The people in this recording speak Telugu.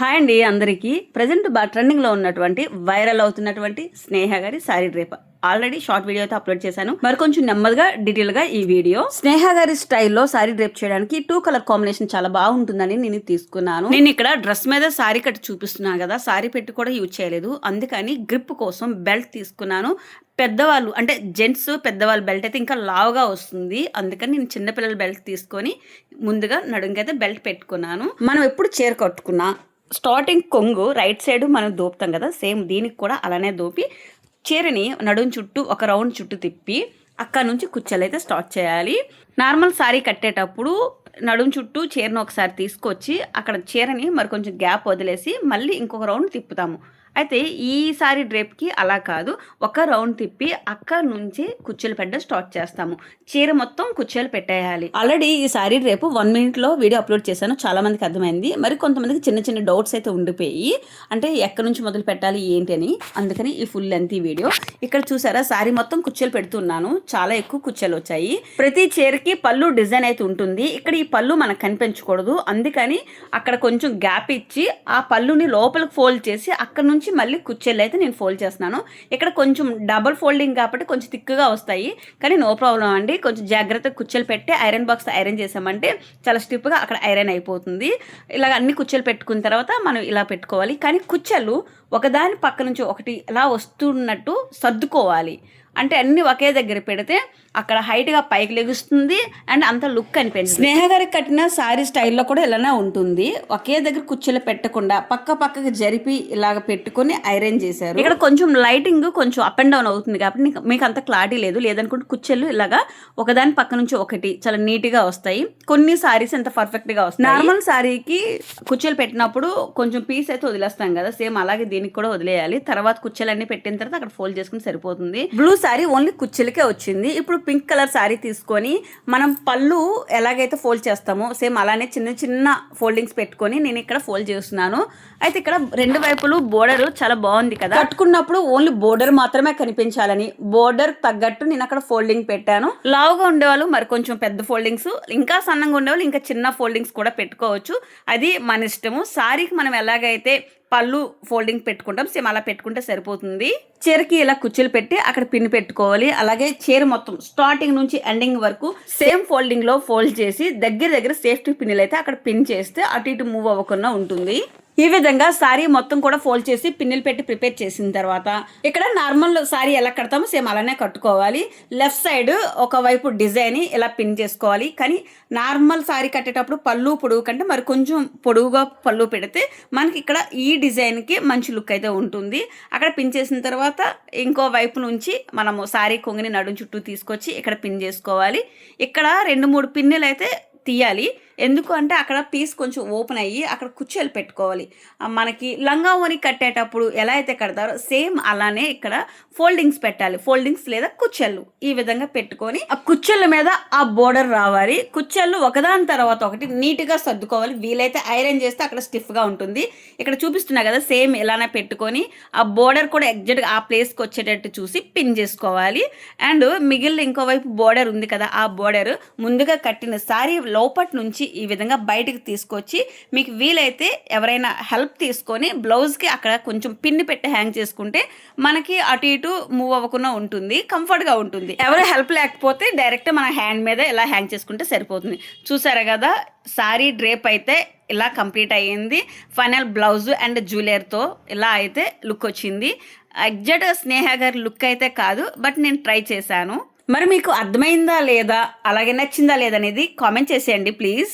హాయ్ అండి అందరికీ. ప్రజెంట్ బాగా ట్రెండింగ్లో ఉన్నటువంటి వైరల్ అవుతున్నటువంటి స్నేహ గారి sari drape. Already short video అయితే అప్లోడ్ చేశాను. మరి కొంచెం నెమ్మదిగా డీటెయిల్గా ఈ వీడియో. స్నేహ గారి స్టైల్లో సారీ డ్రేప్ చేయడానికి టూ కలర్ కాంబినేషన్ చాలా బాగుంటుందని నేను తీసుకున్నాను. నేను ఇక్కడ డ్రెస్ మీద సారీ కట్టి చూపిస్తున్నాను కదా. సారీ పెట్టి కూడా యూజ్ చేయలేదు. అందుకని గ్రిప్ కోసం బెల్ట్ తీసుకున్నాను. పెద్దవాళ్ళు అంటే జెంట్స్ పెద్దవాళ్ళ బెల్ట్ అయితే ఇంకా లావుగా వస్తుంది. అందుకని నేను చిన్నపిల్లల బెల్ట్ తీసుకొని ముందుగా నడుంకైతే బెల్ట్ పెట్టుకున్నాను. మనం ఎప్పుడు చీర కట్టుకున్నా స్టార్టింగ్ కొంగు రైట్ సైడ్ మనం దోపుతాం కదా సేమ్ దీనికి కూడా అలానే దోపి చీరని నడుం చుట్టూ ఒక రౌండ్ చుట్టూ తిప్పి అక్కడ నుంచి కుచ్చలు అయితే స్టార్ట్ చేయాలి. నార్మల్ సారీ కట్టేటప్పుడు నడుం చుట్టూ చీరను ఒకసారి తీసుకొచ్చి అక్కడ చీరని మరి కొంచెం గ్యాప్ వదిలేసి మళ్ళీ ఇంకొక రౌండ్ తిప్పుతాము. అయితే ఈ సారీ డ్రేప్కి అలా కాదు. ఒక రౌండ్ తిప్పి అక్కడ నుంచి కుర్చీలు పెట్టడం స్టార్ట్ చేస్తాము. చీర మొత్తం కుర్చీలు పెట్టేయాలి. ఆల్రెడీ ఈ సారీ రేపు వన్ మినిట్లో వీడియో అప్లోడ్ చేశాను. చాలా మందికి అర్థమైంది. మరి కొంతమందికి చిన్న చిన్న డౌట్స్ అయితే ఉండిపోయి అంటే ఎక్కడి నుంచి మొదలు పెట్టాలి ఏంటి అని. అందుకని ఈ ఫుల్ లెంత్ ఈ వీడియో. ఇక్కడ చూసారా సారీ మొత్తం కుర్చీలు పెడుతున్నాను. చాలా ఎక్కువ కుర్చీలు వచ్చాయి. ప్రతి చీరకి పళ్ళు డిజైన్ అయితే ఉంటుంది. ఇక్కడ ఈ పళ్ళు మనకు కనిపించకూడదు. అందుకని అక్కడ కొంచెం గ్యాప్ ఇచ్చి ఆ పళ్ళుని లోపలికి ఫోల్డ్ చేసి అక్కడ నుంచి నుంచి మళ్ళీ కుచ్చెళ్ళు అయితే నేను ఫోల్డ్ చేస్తున్నాను. ఇక్కడ కొంచెం డబల్ ఫోల్డింగ్ కాబట్టి కొంచెం థిక్గా వస్తాయి. కానీ నో ప్రాబ్లం అండి. కొంచెం జాగ్రత్తగా కుచ్చెలు పెట్టి ఐరన్ బాక్స్ ఐరన్ చేసామంటే చాలా స్టిప్గా అక్కడ ఐరన్ అయిపోతుంది. ఇలాగ అన్ని కుచ్చెలు పెట్టుకున్న తర్వాత మనం ఇలా పెట్టుకోవాలి. కానీ కుచ్చెలు ఒకదాని పక్క నుంచి ఒకటి ఇలా వస్తున్నట్టు సర్దుకోవాలి. అంటే అన్ని ఒకే దగ్గర పెడితే అక్కడ హైట్గా పైకి లెగుస్తుంది అండ్ అంత లుక్ అనిపించింది. స్నేహ గారికి కట్టిన సారీ స్టైల్లో కూడా ఇలానే ఉంటుంది. ఒకే దగ్గర కుర్చీలు పెట్టకుండా పక్క పక్కకి జరిపి ఇలాగ పెట్టుకొని ఐరన్ చేశారు. ఇక్కడ కొంచెం లైటింగ్ కొంచెం అప్ అండ్ డౌన్ అవుతుంది కాబట్టి మీకు అంత క్లారిటీ లేదు. లేదనుకుంటే కుర్చీలు ఇలాగా ఒకదాని పక్క నుంచి ఒకటి చాలా నీట్గా వస్తాయి. కొన్ని సారీస్ ఎంత పర్ఫెక్ట్గా వస్తాయి. నార్మల్ సారీకి కుర్చీలు పెట్టినప్పుడు కొంచెం పీస్ అయితే వదిలేస్తాం కదా. సేమ్ అలాగే దీనికి కూడా వదిలేయాలి. తర్వాత కుర్చీలు అన్ని పెట్టిన తర్వాత అక్కడ ఫోల్డ్ చేసుకుని సరిపోతుంది. బ్లూ సారీ ఓన్లీ కుర్చీలకే వచ్చింది. ఇప్పుడు పింక్ కలర్ శారీ తీసుకొని మనం పళ్ళు ఎలాగైతే ఫోల్డ్ చేస్తామో సేమ్ అలానే చిన్న చిన్న ఫోల్డింగ్స్ పెట్టుకొని నేను ఇక్కడ ఫోల్డ్ చేస్తున్నాను. అయితే ఇక్కడ రెండు వైపులు బోర్డర్ చాలా బాగుంది కదా. కట్టుకున్నప్పుడు ఓన్లీ బోర్డర్ మాత్రమే కనిపించాలని. బోర్డర్ తగ్గట్టు నేను అక్కడ ఫోల్డింగ్ పెట్టాను. లావుగా ఉండేవాళ్ళు మరి కొంచెం పెద్ద ఫోల్డింగ్స్. ఇంకా సన్నంగా ఉండేవాళ్ళు ఇంకా చిన్న ఫోల్డింగ్స్ కూడా పెట్టుకోవచ్చు. అది మన ఇష్టము. సారీకి మనం ఎలాగైతే పళ్ళు ఫోల్డింగ్ పెట్టుకుంటాం సేమ్ అలా పెట్టుకుంటే సరిపోతుంది. చీరకి ఇలా కుచ్చులు పెట్టి అక్కడ పిన్ పెట్టుకోవాలి. అలాగే చీర మొత్తం స్టార్టింగ్ నుంచి ఎండింగ్ వరకు సేమ్ ఫోల్డింగ్లో ఫోల్డ్ చేసి దగ్గర దగ్గర సేఫ్టీ పిన్నులు అయితే అక్కడ పిన్ చేస్తే అటు ఇటు మూవ్ అవ్వకుండా ఉంటుంది. ఈ విధంగా సారీ మొత్తం కూడా ఫోల్డ్ చేసి పిన్నులు పెట్టి ప్రిపేర్ చేసిన తర్వాత ఇక్కడ నార్మల్ సారీ ఎలా కడతామో సేమ్ అలానే కట్టుకోవాలి. లెఫ్ట్ సైడ్ ఒకవైపు డిజైన్ ఇలా పిన్ చేసుకోవాలి. కానీ నార్మల్ సారీ కట్టేటప్పుడు పళ్ళు పొడుగు కంటే మరి కొంచెం పొడుగుగా పళ్ళు పెడితే మనకి ఇక్కడ ఈ డిజైన్కి మంచి లుక్ అయితే ఉంటుంది. అక్కడ పిన్ చేసిన తర్వాత ఇంకో వైపు నుంచి మనము సారీ కొంగిని నడుం చుట్టూ తీసుకొచ్చి ఇక్కడ పిన్ చేసుకోవాలి. ఇక్కడ రెండు మూడు పిన్నులు అయితే తీయాలి. ఎందుకు అంటే అక్కడ పీస్ కొంచెం ఓపెన్ అయ్యి అక్కడ కుర్చీలు పెట్టుకోవాలి. మనకి లంగా ఓని కట్టేటప్పుడు ఎలా అయితే కడతారో సేమ్ అలానే ఇక్కడ ఫోల్డింగ్స్ పెట్టాలి. ఫోల్డింగ్స్ లేదా కుచ్చెళ్ళు ఈ విధంగా పెట్టుకొని ఆ కుచ్చెళ్ళ మీద ఆ బోర్డర్ రావాలి. కుచ్చెళ్ళు ఒకదాని తర్వాత ఒకటి నీట్గా సర్దుకోవాలి. వీలైతే ఐరన్ చేస్తే అక్కడ స్టిఫ్గా ఉంటుంది. ఇక్కడ చూపిస్తున్నా కదా సేమ్ ఇలానే పెట్టుకొని ఆ బోర్డర్ కూడా ఎగ్జాక్ట్గా ఆ ప్లేస్కి వచ్చేటట్టు చూసి పిన్ చేసుకోవాలి. అండ్ మిగిలిన ఇంకోవైపు బోర్డర్ ఉంది కదా ఆ బోర్డర్ ముందుగా కట్టిన సారీ లోపటి నుంచి ఈ విధంగా బయటికి తీసుకొచ్చి మీకు వీలైతే ఎవరైనా హెల్ప్ తీసుకొని బ్లౌజ్కి అక్కడ కొంచెం పిన్ని పెట్టి హ్యాంగ్ చేసుకుంటే మనకి అటు ఇటు మూవ్ అవ్వకుండా ఉంటుంది కంఫర్ట్గా ఉంటుంది. ఎవరు హెల్ప్ లేకపోతే డైరెక్ట్ మన హ్యాండ్ మీద ఇలా హ్యాంగ్ చేసుకుంటే సరిపోతుంది. చూసారా కదా సారీ డ్రేప్ అయితే ఇలా కంప్లీట్ అయ్యింది. ఫైనల్ బ్లౌజ్ అండ్ జ్యువెలర్తో ఇలా అయితే లుక్ వచ్చింది. ఎగ్జాక్ట్ స్నేహ గారి లుక్ అయితే కాదు బట్ నేను ట్రై చేశాను. మరి మీకు అర్థమైందా లేదా? అలాగే నచ్చిందా లేదనేది కామెంట్ చేసేయండి ప్లీజ్.